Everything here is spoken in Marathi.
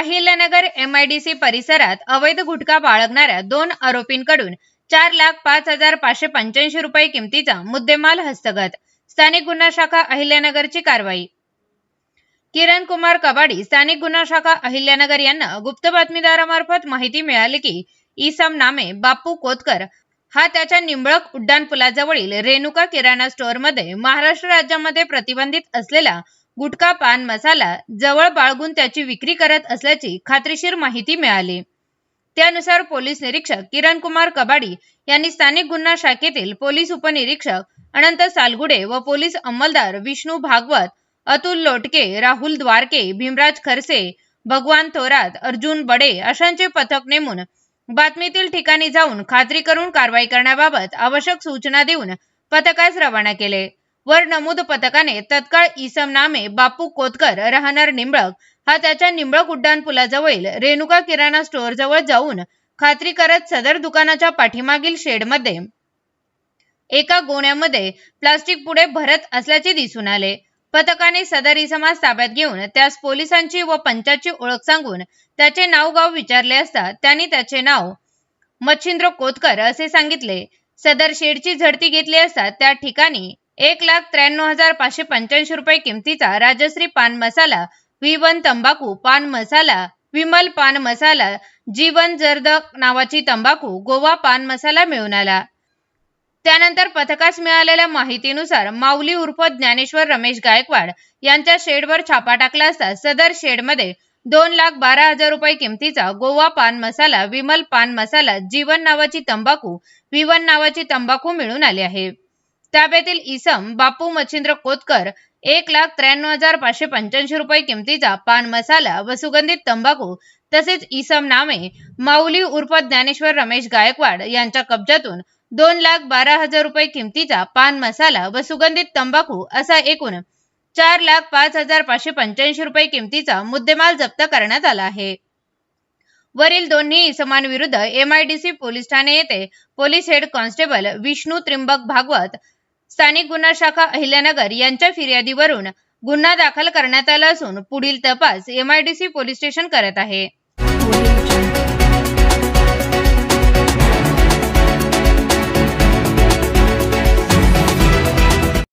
एमआयडीसी परिसरात अवैध गुटखा बाळगणाऱ्या दोन आरोपींकडून चार लाख पाच हजार पाचशे पंच्याऐंशी रुपये किमतीचा मुद्देमाल हस्तगत. स्थानिक गुन्हा शाखा अहिल्यानगरची कारवाई. किरण कुमार कबाडी स्थानिक गुन्हा शाखा अहिल्यानगर यांना गुप्त बातमीदारामार्फत माहिती मिळाली की इसम नामे बापू कोतकर हा त्याच्या निंबळक उड्डाण पुलाजवळील रेणुका किराणा स्टोअरमध्ये महाराष्ट्र राज्यामध्ये प्रतिबंधित असलेला गुटखा पान मसाला जवळ बाळगून त्याची विक्री करत असल्याची खात्रीशीर माहिती मिळाली. त्यानुसार पोलीस निरीक्षक किरण कुमार कबाडी यांनी स्थानिक गुन्हा शाखेतील पोलीस उपनिरीक्षक अनंत सालगुडे व पोलीस अंमलदार विष्णू भागवत अतुल लोटके राहुल द्वारके भीमराज खरसे भगवान थोरात अर्जुन बडे अशांचे पथक नेमून बातमीतील ठिकाणी जाऊन खात्री करून कारवाई करण्याबाबत आवश्यक सूचना देऊन पथकास रवाना केले. वर नमूद पथकाने तत्काळ इसम नामे बापू कोतकर राहणार निंबळक. हा त्याच्या निंबळक उड्डाण पुलाजवळील रेणुका किराणा स्टोअर जवळ जाऊन खात्री करत सदर दुकानाच्या पाठीमागील शेडमध्ये एका गोण्यामध्ये प्लास्टिक पुढे भरत असल्याचे दिसून आले. पथकाने सदर इसमास ताब्यात घेऊन त्यास पोलिसांची व पंचाची ओळख सांगून त्याचे नाव गाव विचारले असता त्यांनी त्याचे नाव मच्छिंद्र कोतकर असे सांगितले. सदर शेडची झडती घेतली असता त्या ठिकाणी एक लाख त्र्याण्णव हजार पाचशे पंच्याऐंशी रुपये किमतीचा राजश्री पान मसाला विवन तंबाखू पान मसाला विमल पान मसाला जीवन जर्द नावाची तंबाखू गोवा पान मसाला मिळून आला. त्यानंतर पथकास मिळालेल्या माहितीनुसार माऊली उर्फ ज्ञानेश्वर रमेश गायकवाड यांच्या शेडवर छापा टाकला असता सदर शेडमध्ये दोन लाख बारा हजार रुपये किमतीचा गोवा पान मसाला विमल पान मसाला जीवन नावाची तंबाखू विवन नावाची तंबाखू मिळून आली आहे. ताब्यातील इसम बापू मच्छिंद्र कोतकर एक लाख त्र्याण्णव हजार पाचशे पंच्याऐंशी रुपये किमतीचा पान मसाला व सुगंधित तंबाखू तसेच इसम नामे माऊली उर्फ ज्ञानेश्वर रमेश गायकवाड यांच्या कब्जातून दोन लाख बारा हजार रुपये किमतीचा पान मसाला व सुगंधित तंबाखू असा एकूण चार लाख पाच हजार पाचशे पंच्याऐंशी रुपये किमतीचा मुद्देमाल जप्त करण्यात आला आहे. वरील दोन्ही इसमांविरुद्ध एमआयडीसी पोलीस ठाणे येथे police head constable Vishnu Trimbak Bhagwat स्थानिक गुन्हा शाखा अहिल्यानगर यांच्या फिर्यादीवरून गुन्हा दाखल करण्यात आला असून पुढील तपास एमआयडीसी पोलीस स्टेशन करत आहे.